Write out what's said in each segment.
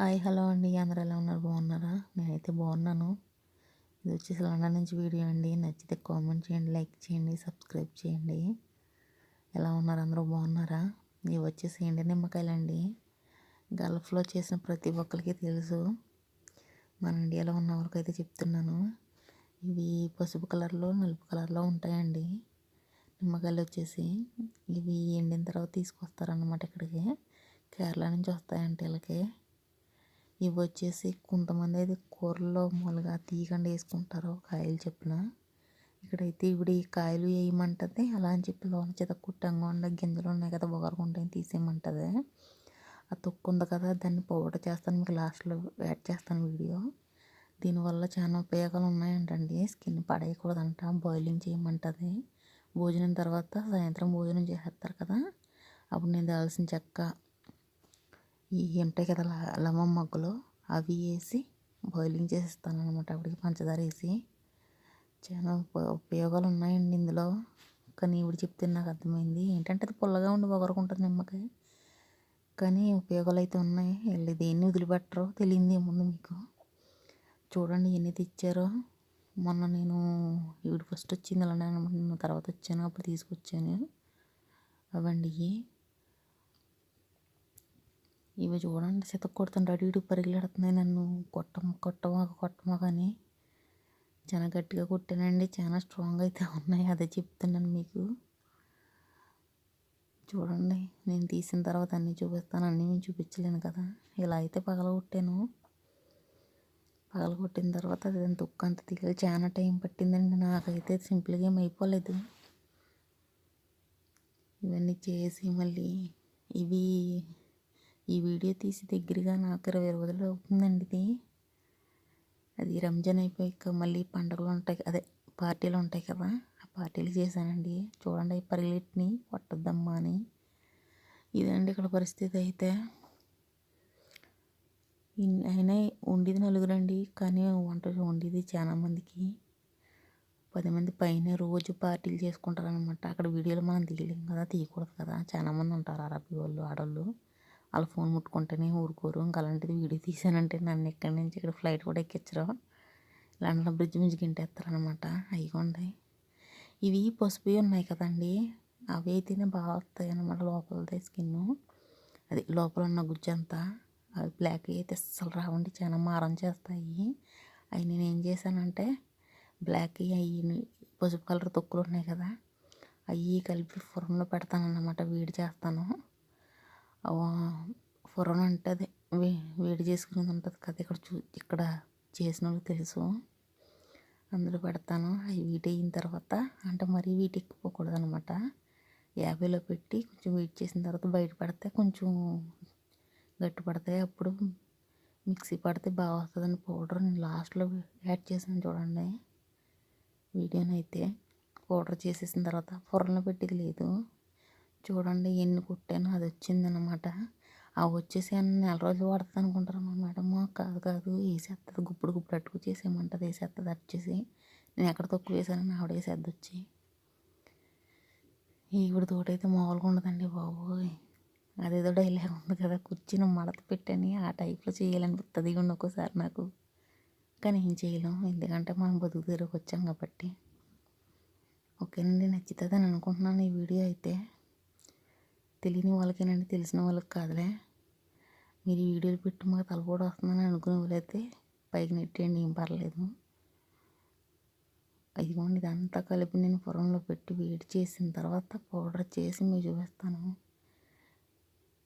Hi hello అండి. అందరూ ఎలా ఉన్నారు? బాగున్నారా? నేనైతే బాగున్నాను. ఇది వచ్చేసి లండన్ నుంచి వీడియో అండి. నచ్చితే కామెంట్ చేయండి లైక్ చేయండి సబ్స్క్రైబ్ చేయండి. ఎలా ఉన్నారు? అందరూ బాగున్నారా? ఇవి వచ్చేసి ఎండి నిమ్మకాయలండి. గల్ఫ్లో చేసిన ప్రతి ఒక్కరికి తెలుసు. మన ఇండియాలో ఉన్న అయితే చెప్తున్నాను. ఇవి పసుపు కలర్లో నలుపు కలర్లో ఉంటాయండి. నిమ్మకాయలు వచ్చేసి ఇవి ఎండిన తర్వాత తీసుకొస్తారన్నమాట ఇక్కడికి. కేరళ నుంచి వస్తాయంటే వీళ్ళకి. ఇవి వచ్చేసి కొంతమంది అయితే కూరల్లో మూలుగా తీగండి వేసుకుంటారు కాయలు చెప్పిన. ఇక్కడైతే ఇవిడి కాయలు వేయమంటుంది అలా అని చెప్పి లోన చేత కుట్టంగా ఉండే గింజలు ఉన్నాయి కదా బొగరకుంటాయి తీసేయమంటుంది. ఆ తొక్కు ఉంది కదా దాన్ని పౌడర్ చేస్తాను మీకు లాస్ట్లో యాడ్ చేస్తాను వీడియో. దీనివల్ల చాలా ఉపయోగాలు ఉన్నాయంటండి స్కిన్ పడేయకూడదంట బాయిలింగ్ చేయమంటుంది. భోజనం తర్వాత సాయంత్రం భోజనం చేసేస్తారు కదా అప్పుడు నేను దాల్సిన చెక్క ఈ ఉంటాయి కదా లవం మొగ్గలు అవి వేసి బాయిలింగ్ చేసిస్తాను అనమాట అప్పటికి పంచదార వేసి. చాలా ఉపయోగాలు ఉన్నాయండి ఇందులో. కానీ ఇవి చెప్తే నాకు అర్థమైంది. ఏంటంటే అది పుల్లగా ఉండి ఒకరుకుంటుంది నిమ్మకాయ. కానీ ఉపయోగాలు అయితే ఉన్నాయి. వెళ్ళి దేన్ని వదిలిపెట్టరో తెలియంది ఏముంది మీకు? చూడండి ఎన్ని తెచ్చారో. మొన్న నేను ఇవి ఫస్ట్ వచ్చింది అలానే తర్వాత వచ్చాను అప్పుడు తీసుకొచ్చాను. అవండి ఇవి చూడండి సితక కొడుతుంటే అటు ఇటు పరిగెడుతున్నాయి నన్ను. కొట్టమ కొట్టమా కొట్టమా కానీ చాలా గట్టిగా కొట్టానండి. చాలా స్ట్రాంగ్ అయితే ఉన్నాయి. అదే చెప్తున్నాను మీకు. చూడండి నేను తీసిన తర్వాత అన్నీ చూపిస్తాను. అన్నీ నేను చూపించలేను కదా. ఇలా అయితే పగలగొట్టాను. పగలగొట్టిన తర్వాత అది తుక్కు అంత తీయాలి చాలా టైం పట్టిందండి. నాకైతే సింపుల్గా ఏం అయిపోలేదు. ఇవన్నీ చేసి మళ్ళీ ఇవి ఈ వీడియో తీసి దగ్గరగా నాకు ఇరవై రోజులు అవుతుందండి ఇది. అది రంజాన్ అయిపోయాక మళ్ళీ పండుగలు ఉంటాయి అదే పార్టీలు ఉంటాయి కదా ఆ పార్టీలు చేశానండి. చూడండి అవి పరిగెట్టిని కొట్టద్దమ్మా అని. ఇదండి ఇక్కడ పరిస్థితి అయితే. అయినా ఉండేది నలుగురండి కానీ వంట వండేది చాలా మందికి. పది మంది పైన రోజు పార్టీలు చేసుకుంటారు అనమాట అక్కడ వీడియోలు మనం తీయలేం కదా తీయకూడదు కదా. చాలామంది ఉంటారు అరబీ వాళ్ళు ఆడవాళ్ళు వాళ్ళు ఫోన్ ముట్టుకుంటేనే ఊరుకోరు. ఇంకా అలాంటిది వీడియో తీసానంటే నన్ను ఇక్కడి నుంచి ఇక్కడ ఫ్లైట్ కూడా ఎక్కించరు. లండన్ బ్రిడ్జ్ నుంచి గింటేస్తారనమాట ఉన్నాయి ఇవి పసుపు ఉన్నాయి కదండి. అవి అయితేనే బాగా వస్తాయి అనమాట లోపలదే స్కిన్. అది లోపల ఉన్న గుజ్జంతా అవి బ్లాక్ అయితే అస్సలు రావండి. చాలా మారం చేస్తాయి. అవి నేను ఏం చేశానంటే బ్లాక్ అవి పసుపు కలర్ తొక్కులు ఉన్నాయి కదా. అవి కలిపి ఫురంలో పెడతాను అన్నమాట వేడి చేస్తాను. ఫురన్ అంటే వే వేడి చేసుకునేది ఉంటుంది కదా ఇక్కడ చూ ఇక్కడ చేసిన వాళ్ళకి తెలుసు. అందులో పెడతాను. అవి వీటి అయిన తర్వాత అంటే మరీ వీటి ఎక్కిపోకూడదు అనమాట యాభైలో పెట్టి కొంచెం వెయిట్ చేసిన తర్వాత బయట పడితే కొంచెం గట్టి పడతాయి. అప్పుడు మిక్సీ పడితే బాగా వస్తుందని పౌడర్ నేను లాస్ట్లో యాడ్ చేసాను చూడండి. వీడియోనైతే పౌడర్ చేసేసిన తర్వాత ఫుర్రలో పెట్టేది లేదు. చూడండి ఎన్ని కుట్టానో అది వచ్చిందనమాట అవి వచ్చేసి అన్ని నెల రోజులు పడుతుంది అనుకుంటారు మా మేడం. కాదు కాదు వేసేస్తుంది గుప్పుడు గుప్పుడు అట్టుకు చేసేయమంటుంది వేసేస్తుంది అచ్చేసి నేను ఎక్కడ తక్కువ వేసానని ఆవిడ వేసేద్ది వచ్చి. ఈవిడ తోటైతే మామూలుగా ఉండదండి బాబు అదేదో డైలాగ్ ఉంది కదా కూర్చుని మడత పెట్టని ఆ టైప్లో చేయాలనిపిస్తుంది ఇవ్వండి ఒక్కోసారి నాకు. కానీ ఏం చేయలేం ఎందుకంటే మనం బతుకు తీరుకు వచ్చాం కాబట్టి. ఓకేనండి నచ్చుతుందని అనుకుంటున్నాను ఈ వీడియో అయితే. తెలియని వాళ్ళకేనండి తెలిసిన వాళ్ళకి కాదులే. మీరు వీడియోలు పెట్టి మాకు తలపోటు వస్తుందని అనుకునే వాళ్ళైతే పైకి నెట్టేయండి ఏం పర్లేదు. ఇదిగోండి ఇదంతా కలిపి నేను పొరంలో పెట్టి వేడి చేసిన తర్వాత పౌడర్ చేసి మీరు చూపిస్తాను.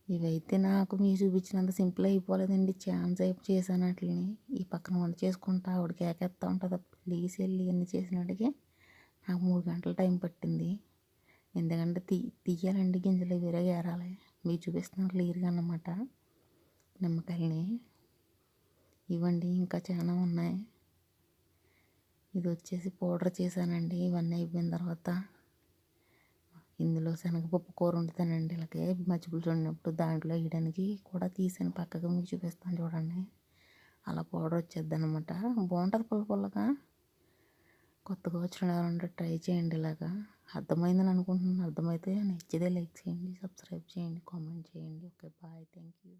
ఇవైతే నాకు మీరు చూపించినంత సింపుల్ అయిపోలేదండి. ఛాన్స్ అయిపో చేశాను వాటిని ఈ పక్కన వంట చేసుకుంటా ఆవిడకి కేకేస్తూ ఉంటుంది. ప్లీజ్ వెళ్ళి అన్నీ చేసినట్టుగా నాకు మూడు గంటల టైం పట్టింది. ఎందుకంటే తీ తీయాలండి గింజలు వేరే ఏరాలి. మీరు చూపిస్తున్నారు క్లియర్గా అన్నమాట. నిమ్మకాయలని ఇవ్వండి ఇంకా చాలా ఉన్నాయి. ఇది వచ్చేసి పౌడర్ చేశానండి ఇవన్నీ అయిపోయిన తర్వాత. ఇందులో శనగపప్పు కూర వండుతానండి ఇలాగే మజ్జిగులు చూడినప్పుడు దాంట్లో వేయడానికి కూడా తీసాను. పక్కగా మీకు చూపిస్తాను చూడండి. అలా పౌడర్ వచ్చేద్ది అనమాట బాగుంటుంది పుల్ల పుల్లగా? కొత్తగా వచ్చిన ఎవరంటే ట్రై చేయండి ఇలాగా. అర్థమైందని అనుకుంటున్నాను. అర్థమైతే నచ్చితే లైక్ చేయండి సబ్స్క్రైబ్ చేయండి కామెంట్ చేయండి. Okay bye. Thank you